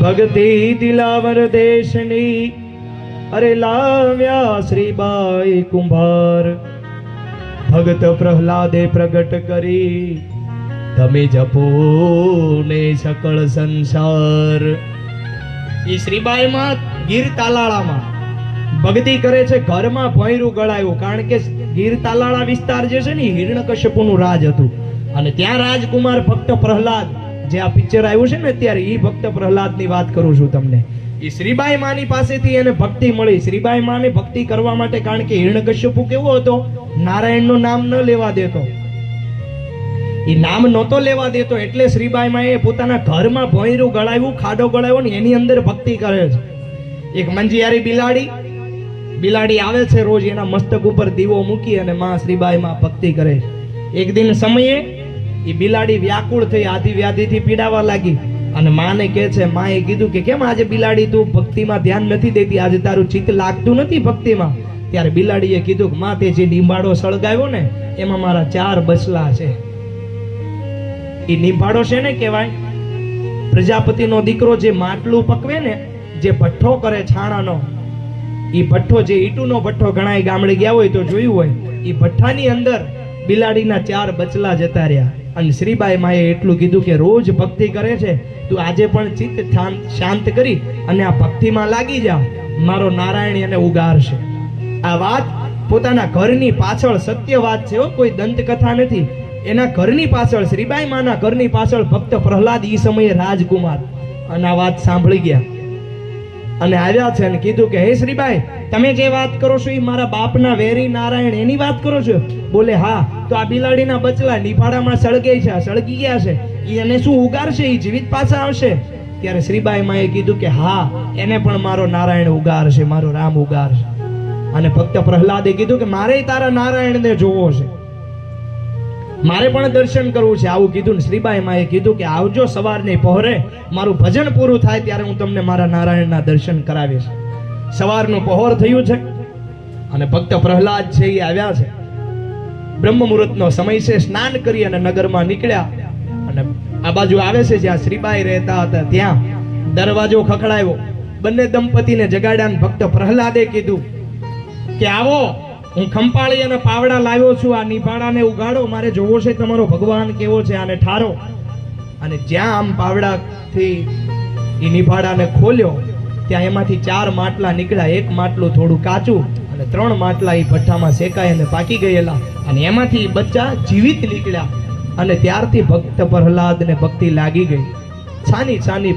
ભક્તિ દિલાવર દેશની અરે લાવ્યા શ્રીબાઈ કુંભાર. ભગત પ્રહલાદે પ્રગટ કરી, તમે જપો ને સકળ સંસાર. એ શ્રીબાઈમાં ગીર તાલાળામાં ભક્તિ કરે છે, ઘરમાં ભોંયરું ગળાયું, કારણ કે ગીર તાલાળા વિસ્તાર જે છે ને એ હિરણ્યકશ્યપુનું રાજ હતું. અને ત્યાં રાજકુમાર ભક્ત પ્રહલાદ જે આ પિક્ચર આવ્યું છે ને અત્યારે એ ભક્ત પ્રહલાદની વાત કરું છું તમને. એ શ્રીબાઈ માની પાસેથી એને ભક્તિ મળી. શ્રીબાઈ માને ભક્તિ કરવા માટે કારણ કે હિરણ્યકશ્યપુ કેવો હતો? નારાયણનું નામ ન લેવા દેતો. એ નામ નહોતો લેવા દેતો એટલે શ્રીબાઈ માએ પોતાના ઘરમાં ભોંયરું ગળાવ્યું, ખાડો ગળાવ્યો ને એની અંદર ભક્તિ કરે છે. એક મંજિયારી બિલાડી બિલાડી આવે છે રોજ એના મસ્તક ઉપર દીવો મૂકી અને માં શ્રીબાઈ માં ભક્તિ કરે છે. એક દિન સમયે એ બિલાડી વ્યાકુળ થઈ આધી વ્યાધિથી પીડાવા લાગી. અને માને કહે છે, માએ કીધું કે કેમ આજે બિલાડી તું ભક્તિમાં ધ્યાન નથી દેતી? આજે તારું ચિત્ત લાગતું નથી ભક્તિમાં? ત્યારે બિલાડીએ કીધું કે, માં, તે જે નિંભાડો સળગાવ્યો ને, એમાં મારા ચાર બસલા છે. એ નિંભાડો છે ને કહેવાય? પ્રજાપતિનો દીકરો જે માટલું પકવે ને, જે ભઠ્ઠો કરે છાણાનો એ ભઠ્ઠો જે ઈટુનો ભઠ્ઠો ઘણાય ગામડે ગયા હોય તો જોયું હોય એ ભઠ્ઠાની અંદર બિલાડીના ચાર બચલા જતા રહ્યા. અને શ્રીબાઈ માએ એટલું કીધું કે રોજ ભક્તિ કરે છે. તું આજે પણ ચિત્ત શાંત કરી અને આ ભક્તિમાં લાગી જા. મારો નારાયણ એને ઉગારશે. આ વાત પોતાના ઘરની પાછળ સત્ય વાત છે કોઈ દંતકથા નથી. એના ઘરની પાછળ, શ્રીબાઈ માના ઘરની પાછળ ભક્ત પ્રહલાદ ઈ સમયે રાજકુમાર. અને આ વાત સાંભળી ગયા. અને આવ્યા છે અને કીધું કે, હે શ્રીભાઈ તમે જે વાત કરો છો એ મારા બાપના વેરી નારાયણ એની વાત કરો છો? બોલે, હા, તો આ બિલાડીના બચલા નિફાડામાં સળગે છે સળગી ગયા છે. એને શું ઉગારશે? એ જીવિત પાછા આવશે. ત્યારે શ્રીબાઈ માએ કીધું કે, હા, એને પણ મારો નારાયણ ઉગારશે, મારો રામ ઉગારશે. અને ભક્ત પ્રહલાદે કીધું કે, મારે તારા નારાયણને જોવો છે. મારે પણ દર્શન કરવું છે. આવું કીધું ને શ્રીબાઈ માએ કીધું કે આવજો સવારની પહોરે. મારું ભજન પૂરું થાય ત્યારે હું તમને મારા નારાયણના દર્શન કરાવીશ. સવારનું પહોર થયું છે અને ભક્ત પ્રહલાદ છે એ આવ્યા છે. બ્રહ્મ મુહૂર્તનો સમય છે. સ્નાન કરી અને નગરમાં નીકળ્યા અને આ બાજુ આવે છે જ્યાં શ્રીબાઈ રહેતા હતા ત્યાં દરવાજો ખખડાયો. બંને દંપતીને જગાડ્યા ભક્ત પ્રહલાદે કીધું કે આવો. હું ખંપાળી અને પાવડા લાવ્યો છું, આ નિભાડાને ઉગાડો, મારે જોવો છે તમારો ભગવાન કેવો છે, આને ઠારો. અને જ્યાં આમ પાવડાથી એ નિભાડાને ખોલ્યો, ત્યાં એમાંથી ચાર માટલા નીકળ્યા. એક માટલું થોડું કાચું અને ત્રણ માટલા એ ભઠ્ઠામાં શેકાય અને પાકી ગયેલા. અને એમાંથી બચ્ચા જીવિત નીકળ્યા. અને ત્યારથી ભક્ત પ્રહલાદને ભક્તિ લાગી ગઈ. છાની છાની